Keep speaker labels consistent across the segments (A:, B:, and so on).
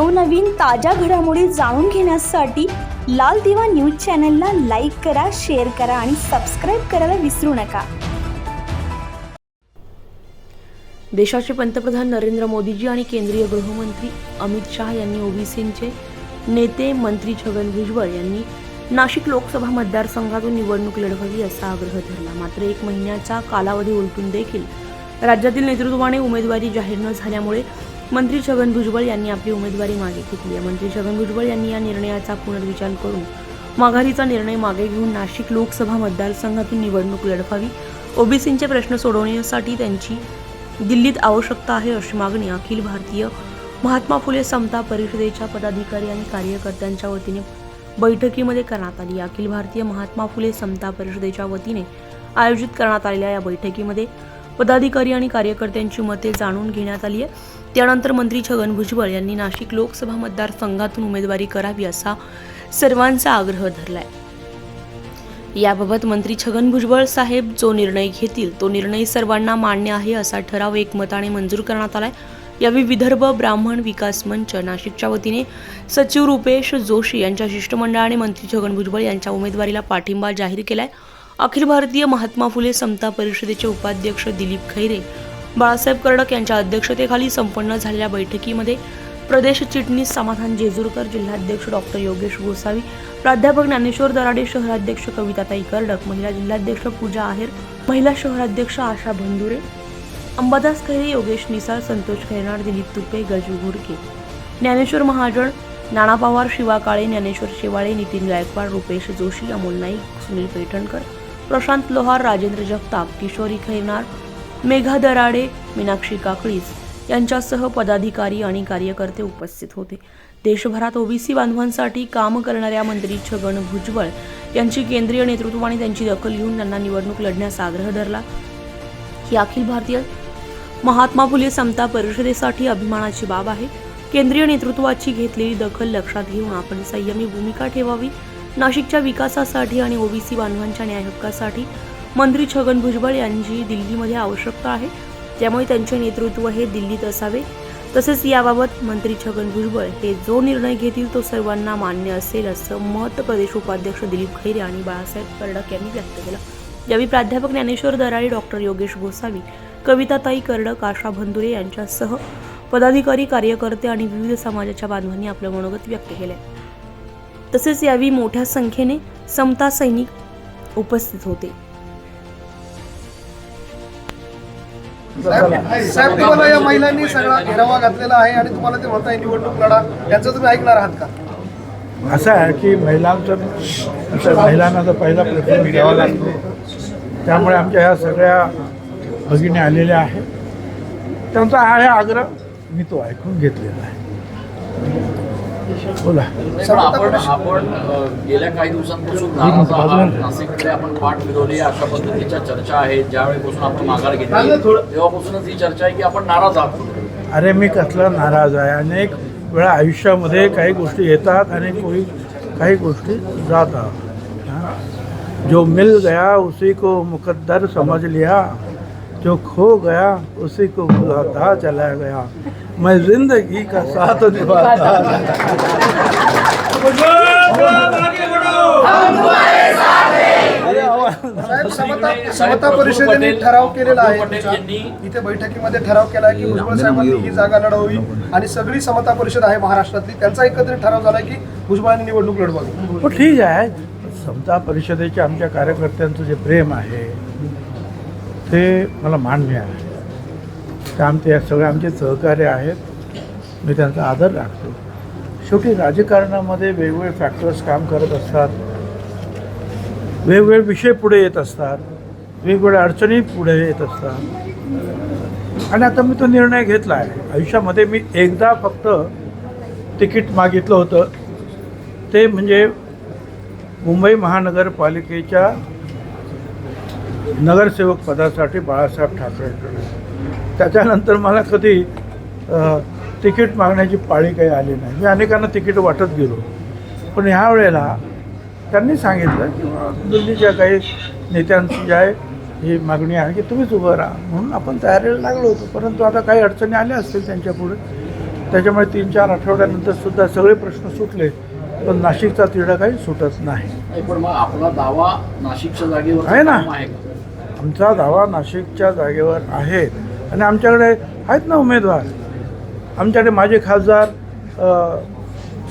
A: नवनवीन ताज्या घडामोडी जाणून घेण्यासाठी लाल दिवा न्यूज चॅनलला लाईक करा शेअर करा आणि सबस्क्राईब करायला विसरू नका.
B: देशाचे पंतप्रधान नरेंद्र मोदीजी आणि केंद्रीय गृहमंत्री अमित शहा यांनी ओबीसींचे नेते मंत्री छगन भुजबळ यांनी नाशिक लोकसभा मतदारसंघातून निवडणूक लढवावी असा आग्रह धरला. मात्र एक महिन्याचा कालावधी उलटून देखील राज्यातील नेतृत्वाने उमेदवारी जाहीर न झाल्यामुळे मंत्री छगन भुजबळ यांनी आपली उमेदवारी मागे घेतली आहे. मंत्री छगन भुजबळ यांनी या निर्णयाचा पुनर्विचार करून माघारीचा निर्णय मागे घेऊन नाशिक लोकसभा मतदारसंघातून निवडणूक लढवावी ओबीसींचे प्रश्न सोडवण्यासाठी त्यांची दिल्लीत आवश्यकता आहे अशी मागणी अखिल भारतीय महात्मा फुले समता परिषदेच्या पदाधिकारी आणि कार्यकर्त्यांच्या वतीने बैठकीमध्ये करण्यात आली. अखिल भारतीय महात्मा फुले समता परिषदेच्या वतीने आयोजित करण्यात आलेल्या या बैठकीमध्ये पदाधिकारी आणि कार्यकर्त्यांची मते जाणून घेण्यात आली आहे. त्यानंतर मंत्री छगन भुजबळ यांनी नाशिक लोकसभा मतदारसंघातून उमेदवारी करावी असा सर्वांचा आग्रह धरलाय. याबाबत मंत्री छगन भुजबळ साहेब जो निर्णय घेतील तो निर्णय सर्वांना मान्य आहे असा ठराव एकमताने मंजूर करण्यात आलाय. यावेळी विदर्भ ब्राह्मण विकास मंच नाशिकच्या वतीने सचिव रुपेश जोशी यांच्या शिष्टमंडळाने मंत्री छगन भुजबळ यांच्या उमेदवारीला पाठिंबा जाहीर केलाय. अखिल भारतीय महात्मा फुले समता परिषदेचे उपाध्यक्ष दिलीप खैरे बाळासाहेब कर्डक यांच्या अध्यक्षतेखाली संपन्न झालेल्या बैठकीमध्ये प्रदेश चिटणीस समाधान जेजूरकर जिल्हाध्यक्ष डॉक्टर योगेश गोसावी प्राध्यापक ज्ञानेश्वर दराडे शहराध्यक्ष कविताताई कर्डक महिला जिल्हाध्यक्ष पूजा आहेर महिला शहराध्यक्ष आशा भंडुरे अंबादास खैरे योगेश निसार संतोष खैरनार दिलीप तुपे गजू घुरके ज्ञानेश्वर महाजन नाना पवार शिवा काळे ज्ञानेश्वर शेवाळे नितीन गायकवाड रुपेश जोशी अमोल नाईक सुनील पैठणकर प्रशांत लोहार राजेंद्र जगताप किशोरी खैनार मेघा दराडे मीनाक्षी काकळीस यांच्यासह पदाधिकारी आणि कार्यकर्ते उपस्थित होते. देशभरात ओबीसी बांधवांसाठी काम करणाऱ्या मंत्री छगन भुजबळ यांची केंद्रीय नेतृत्वाने त्यांची दखल घेऊन त्यांना निवडणूक लढण्यास आग्रह धरला. ही अखिल भारतीय महात्मा फुले समता परिषदेसाठी अभिमानाची बाब आहे. केंद्रीय नेतृत्वाची घेतलेली दखल लक्षात घेऊन आपण संयमी भूमिका ठेवावी. नाशिकच्या विकासासाठी आणि ओबीसी बांधवांच्या न्याय हक्कासाठी मंत्री छगन भुजबळ यांची दिल्लीमध्ये आवश्यकता आहे. त्यामुळे त्यांचे नेतृत्व हे दिल्लीत असावे. तसेच याबाबत मंत्री छगन भुजबळ हे जो निर्णय घेतील तो सर्वांना मान्य असेल असं मत प्रदेश उपाध्यक्ष दिलीप खैरे आणि बाळासाहेब कर्डक यांनी व्यक्त केलं. यावेळी प्राध्यापक ज्ञानेश्वर दराळी डॉक्टर योगेश गोसावी कविताताई कर्डक आशा भंदुरे यांच्यासह पदाधिकारी कार्यकर्ते आणि विविध समाजाच्या बांधवांनी आपलं मनोगत व्यक्त केले तसेच यावेळी मोठ्या संख्येने समता सैनिक उपस्थित होते.
C: साहेब तुम्हाला या महिलांनी सगळा घेरावा घातलेला आहे आणि तुम्हाला ते म्हणताय निवडणूक लढा यांचं तुम्ही ऐकणार आहात का?
D: असं आहे की महिलांचं महिलांना तर पहिला प्रथम द्यावा लागतो. त्यामुळे आमच्या ह्या सगळ्या भगिनी आलेल्या आहेत. त्यांचा हा आहे आग्रह मी तो ऐकून घेतलेला आहे. बोला.
E: पण आपण आपण गेल्या काही दिवसांपासून नाराज आहात नाशिककडे आपण पाठ फिरवली अशा पद्धतीच्या चर्चा आहेत. ज्यावेळेपासून आपण माघार घेतली तेव्हापासूनच ही चर्चा आहे की आपण नाराज आहात.
D: अरे मी कसला नाराज आहे? अनेक वेळा आयुष्यामध्ये काही गोष्टी येतात आणि कोई काही गोष्टी जातात. हाँ? जो मिल गया उसी को मुकद्दर समझ लिया. जो खो गया उसी को बुलाता चला गया. मैं जिंदगी का साथ निभाता
C: समता समता परिषदेने ठराव केलेला आहे इथे बैठकीमध्ये ठराव केला आहे की भुजबळ साहेबांनी ही जागा लढवावी आणि सगळी समता परिषद आहे महाराष्ट्रातली. त्यांचा एकत्रित ठराव झाला की भुजबळांनी निवडणूक लढवावी.
D: हो ठीक आहे. समता परिषदेचे आमच्या कार्यकर्त्यांचं जे प्रेम आहे ते मला मान्य आहे. ते आमचे सगळे आमचे सहकार्य आहेत. मी त्यांचा आदर राखतो. शेवटी राजकारणामध्ये वेगवेगळे फॅक्टर्स काम करत असतात. वेगवेगळे विषय पुढे येत असतात. वेगवेगळ्या अडचणी पुढे येत असतात. आणि आता मी तो निर्णय घेतला आहे आयुष्यामध्ये मी एकदा फक्त तिकीट मागितलं होतं. ते म्हणजे मुंबई महानगरपालिकेच्या नगरसेवक पदासाठी बाळासाहेब ठाकरेंकडे. त्याच्यानंतर मला कधी तिकीट मागण्याची पाळी काही आली नाही. मी अनेकांना तिकीट वाटत गेलो. पण ह्या वेळेला त्यांनी सांगितलं की बा, दिल्लीच्या काही नेत्यांची जी आहे ही मागणी आहे की तुम्हीच उभं राहा. म्हणून आपण तयारीला लागलो होतो. परंतु आता काही अडचणी आल्या असतील त्यांच्यापुढे त्याच्यामुळे तीन चार आठवड्यानंतर सुद्धा सगळे प्रश्न सुटले पण नाशिकचा तिढा काही सुटत नाही.
E: नाही, पण मग आपला दावा नाशिकच्या जागेवर
D: आहे ना. आमचा दावा नाशिकच्या जागेवर आहे. आणि आमच्याकडे आहेत ना उमेदवार. आमच्याकडे माझे खासदार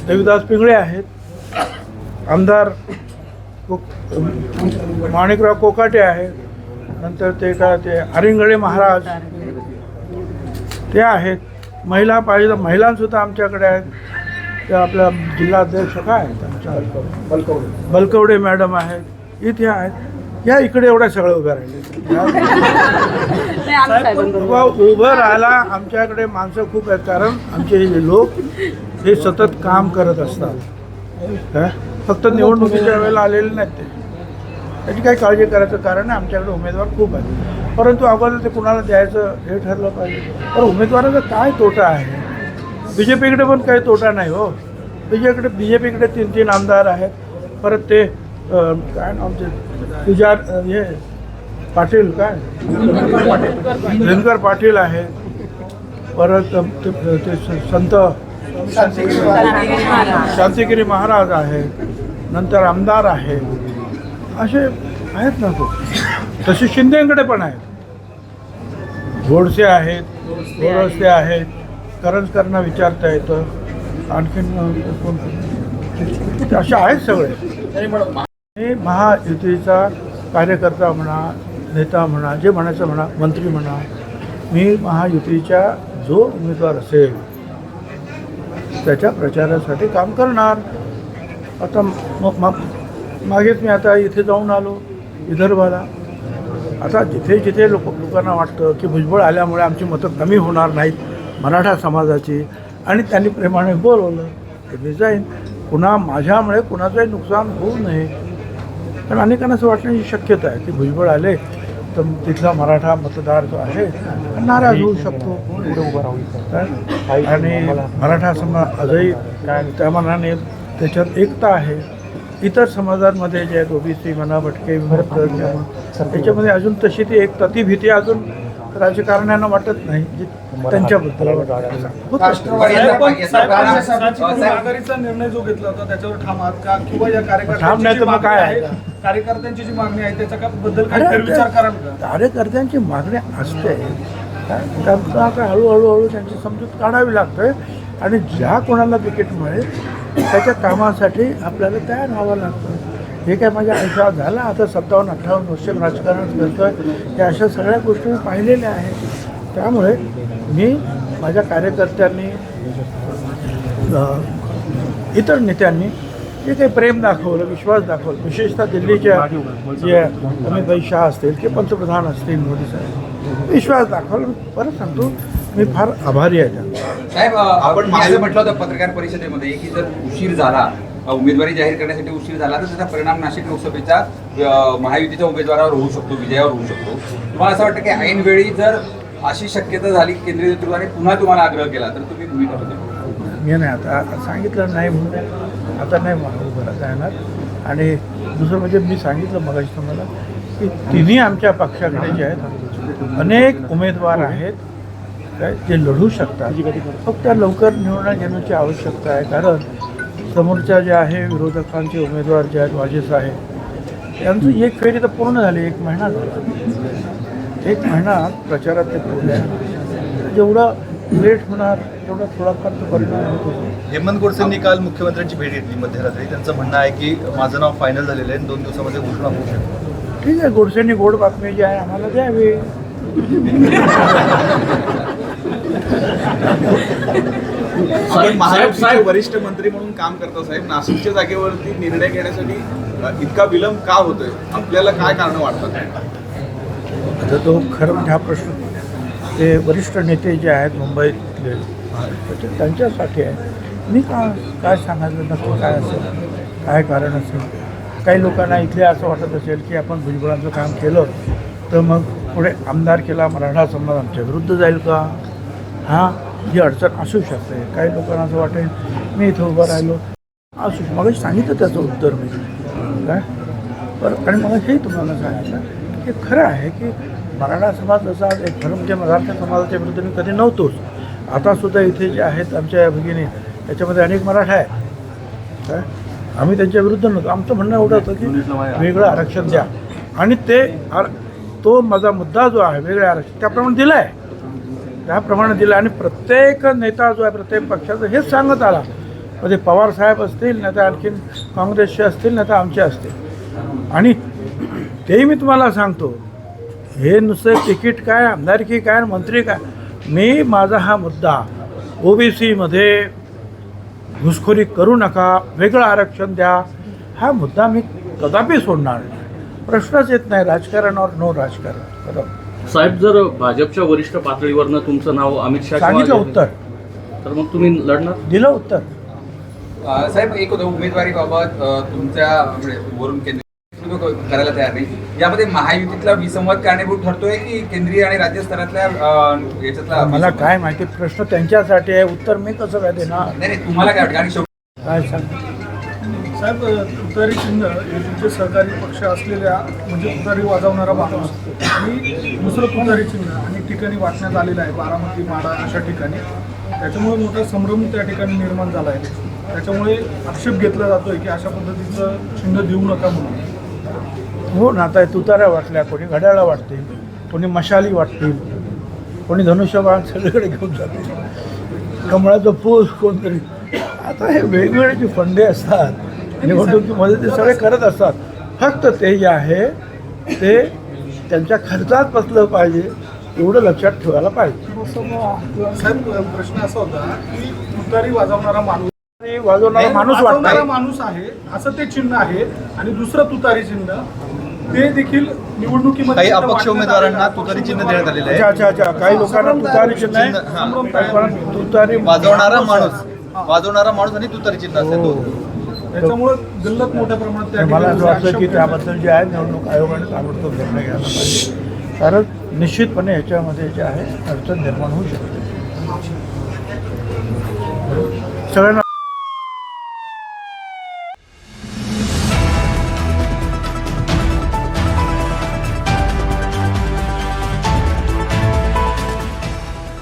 D: देवीदास पिंगळे आहेत. आमदार को- माणिकराव कोकाटे आहेत. नंतर ते काय ते हरिंगळे महाराज ते आहेत. महिला पाहिजे महिलांसुद्धा आमच्याकडे आहेत. ते आपल्या जिल्हाध्यक्ष काय आहेत? आमच्या
C: बलकवडे.
D: बलकवडे मॅडम आहेत. इथे आहेत. या इकडे एवढ्या सगळ्या उभ्या राहिले उभा उभं राहायला आमच्याकडे माणसं खूप आहेत कारण आमचे हे लोक हे सतत काम करत असतात. काय? फक्त निवडणुकीच्या वेळेला आलेले नाहीत ते. त्याची काही काळजी करायचं कारण नाही आमच्याकडे उमेदवार खूप आहेत. परंतु अगोदर ते कुणाला द्यायचं हे ठरलं पाहिजे. तर उमेदवाराचा काय तोटा आहे? बी जे पीकडे पण काही तोटा नाही हो. बी जेकडे बी जे पीकडे तीन तीन आमदार आहेत. परत ते काय नाव ते? पुजार हे पाटील काय? दिनकर पाटील आहे. परत ते संत शांतिगिरी महाराज आहे. नंतर आमदार आहे. असे आहेत ना तो. तसे शिंदेकडे पण आहेत. घोडसे आहेत गोरस्ते आहेत. करंजकरांना विचारता येतं. आणखीन असे आहेत सगळे. मी महायुतीचा कार्यकर्ता म्हणा नेता म्हणा जे म्हणायचं म्हणा मंत्री म्हणा मी महायुतीच्या जो उमेदवार असेल त्याच्या प्रचारासाठी काम करणार. आता म- मागेच मी आता इथे जाऊन आलो विदर्भाला. आता जिथे जिथे लोक लोकांना वाटतं की भुजबळ आल्यामुळे आमची मतं कमी होणार नाहीत मराठा समाजाची आणि त्यांनी प्रेमाने बोलवलं ते मी जाईन पुन्हा माझ्यामुळे कुणाचंही नुकसान होऊ नये कारण अनेकांना असं वाटण्याची शक्यता आहे की भुजबळ आले तर तिथला मराठा मतदार जो आहे नाराज होऊ शकतो काय? आणि मराठा समाज आजही त्या मनाने त्याच्यात एकता आहे इतर समाजांमध्ये जे आहेत ओबीसी म्हणा भटके त्याच्यामध्ये अजून तशी ती एकता ती भीती अजून राजकारण्यांना वाटत नाही जी त्यांच्याबद्दल.
F: आघाडीचा निर्णय जो घेतला होता त्याच्यावर ठाम आहात का? किंवा या
D: ठाम
F: कार्यकर्त्यांची
D: नाही
F: जी
D: तर मग
F: मागणी
D: काय
F: आहे? कार्यकर्त्यांची जी मागणी आहे त्याच्या बद्दल काही
D: अरे,
F: फेरविचार कराल का?
D: कार्यकर्त्यांची मागणी असते. काय? त्यांचं आता हळूहळू हळू त्यांची समजूत काढावी लागते. आणि ज्या कोणाला तिकीट मिळेल त्याच्या कामासाठी आपल्याला तयार व्हावं लागतं. हे काय माझ्या आयुष्यात झालं? आता सत्तावन्न अठ्ठावन्न वर्ष राजकारण करतोय. या अशा सगळ्या गोष्टी मी पाहिलेल्या आहेत. त्यामुळे मी माझ्या कार्यकर्त्यांनी इतर नेत्यांनी जे काही प्रेम दाखवलं विश्वास दाखवलं विशेषतः दिल्लीच्या जे अमित शाह असतील किंवा पंतप्रधान असतील मोदी साहेब विश्वास दाखवला. परत सांगतो मी फार आभारी आहे
G: साहेब आपण म्हटलं होतं पत्रकार परिषदेमध्ये की जर उशीर झाला उमेदवारी जाहीर करण्यासाठी उशीर झाला तर त्याचा परिणाम नाशिक लोकसभेचा महायुतीच्या उमेदवारावर होऊ शकतो विजयावर होऊ शकतो. तुम्हाला असं वाटतं की ऐनवेळी जर अशी शक्यता झाली केंद्रीय नेतृत्वाने पुन्हा तुम्हाला आग्रह केला तर तुम्ही भूमिका होते
D: मी नाही आता सांगितलं नाही म्हणून आता नाही मला उभं राहता येणार. आणि दुसरं म्हणजे मी सांगितलं मग तुम्हाला की तिन्ही आमच्या पक्षाकडे जे आहेत अनेक उमेदवार आहेत काय जे लढू शकतात. फक्त लवकर निवडणं घेण्याची आवश्यकता आहे कारण समोरच्या जे आहे विरोधकांचे उमेदवार जे आहेत वाजेस आहेत यांची एक फेरी तर पूर्ण झाली एक महिना झाला. एक महिना प्रचारात ते आहे. जेवढं लेट होणार तेवढा थोडाफार तो परिणाम होतो
H: हेमंत गोडसेंनी काल मुख्यमंत्र्यांची भेट घेतली मध्यरात्री. त्यांचं म्हणणं आहे की माझं नाव फायनल झालेलं आहे दोन दिवसामध्ये घोषणा होऊ शकते.
D: ठीक आहे गोडसेंनी गोड बातमी जी आहे आम्हाला द्यावी.
H: आपण महाराष्ट्राचे वरिष्ठ मंत्री म्हणून काम करतो साहेब. नाशिकच्या जागेवरती निर्णय घेण्यासाठी इतका विलंब का होतोय? आपल्याला काय कारण वाटतात?
D: आता तो खरं म्हणजे हा प्रश्न. ते वरिष्ठ नेते जे आहेत मुंबईतले त्यांच्यासाठी आहे. मी का काय सांगायचं नक्की काय असेल? काय कारण असेल? काही लोकांना इथले असं वाटत असेल की आपण भुजबळांचं काम केलं तर मग पुढे आमदार केला मराठा समाज आमच्या विरुद्ध जाईल का? हां? ही अडचण असू शकते. काही लोकांना असं वाटेल मी इथं उभं राहिलो. असू शकतो मग सांगितलं त्याचं उत्तर मी. काय? बरं आणि मला हे तुम्हाला सांगितलं की खरं आहे की मराठा समाज जसा एक धर्मच्या मराठा समाजाच्या विरुद्ध मी कधी नव्हतोच. आतासुद्धा इथे जे आहेत आमच्या या भगिनी त्याच्यामध्ये अनेक मराठा आहेत. काय? आम्ही त्यांच्या विरुद्ध नव्हतो. आमचं म्हणणं एवढं होतं की वेगळं आरक्षण द्या. आणि ते आर तो माझा मुद्दा जो आहे वेगळ्या आरक्षण त्याप्रमाणे दिला आहे त्याप्रमाणे दिलं. आणि प्रत्येक नेता जो आहे प्रत्येक पक्षाचं हेच सांगत आला. म्हणजे पवार साहेब असतील नाही तर आणखीन काँग्रेसचे असतील नाही तर आमचे असतील. आणि तेही मी तुम्हाला सांगतो हे नुसतं तिकीट काय आमदारकी काय मंत्री काय? मी माझा हा मुद्दा ओबीसीमध्ये घुसखोरी करू नका वेगळं आरक्षण द्या हा मुद्दा मी कदापि सोडणार नाही. प्रश्नच येत नाही राजकारणावर नो राजकारण. बरोबर
I: साहेब जर भाजपच्या वरिष्ठ पातळीवरनं तुमचं नाव अमित शहा
D: सांगितलं उत्तर.
I: तर मग तुम्ही लढणार?
D: दिलं उत्तर.
G: साहेब एक होतं उमेदवारीबाबत अ, तुमच्या म्हणजे वरून केंद्रीय करायला तयार नाही. यामध्ये महायुतीतला विसंवाद कारणीभूत ठरतोय की केंद्रीय आणि राज्य स्तरातल्या याच्यातला
D: मला? काय माहिती प्रश्न त्यांच्यासाठी आहे उत्तर मी कसं काय देणार?
G: नाही नाही तुम्हाला काय वाटतं? आणि शेवटी
D: काय सांग
F: साहेब तुतारी चिन्ह हे तुमचे सहकारी पक्ष असलेल्या म्हणजे तुतारी वाजवणारा माणूस. आणि दुसरं तुतारी चिन्ह अनेक ठिकाणी वाटण्यात आलेलं आहे बारामती माडा अशा ठिकाणी. त्याच्यामुळे मोठा संभ्रम त्या ठिकाणी निर्माण झाला आहे. त्याच्यामुळे आक्षेप घेतला जातोय की अशा पद्धतीचं चिन्ह देऊ नका म्हणून.
D: हो ना आता तुताऱ्या वाटल्या कोणी घड्याळा वाटतील कोणी मशाली वाटतील कोणी धनुष्यबाण सगळीकडे घेऊन जातील. कमळाचं पोस कोणतरी. आता हे वेगवेगळे जे फंडे असतात निवडणुकीमध्ये ते सगळे करत असतात. फक्त ते जे आहे ते त्यांच्या खर्चात बसलं पाहिजे एवढं लक्षात ठेवायला पाहिजे.
F: साहेब प्रश्न असा होता की तुतारी वाजवणारा माणूस
D: आणि वाजवणारा माणूस
F: वाजवणारा
D: वाटतो
F: माणूस आहे असं ते चिन्ह आहे. आणि दुसरं तुतारी चिन्ह ते देखील निवडणुकीमध्ये
H: काही अपक्ष उमेदवारांना. तुतारी चिन्ह देण्यात आलेलं
D: अच्छा
H: आहे.
D: अच्छा अच्छा काही लोकांना तुतारी चिन्ह
H: हां.
D: तुतारी
H: वाजवणारा माणूस वाजवणारा माणूस आणि तुतारी चिन्ह असे. दोन
F: त्याच्यामुळे गल्लत मोठ्या प्रमाणात त्या
D: मला असं वाटतं की त्याबद्दल जे आहे निवडणूक आयोगाने ताबडतोब निर्णय घ्यायला पाहिजे. कारण निश्चितपणे ह्याच्यामध्ये जे आहे अडचण निर्माण होऊ शकते. सगळ्यांना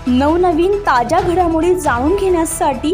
A: नवनवीन ताज्या घडामोडी जाणून घेण्यासाठी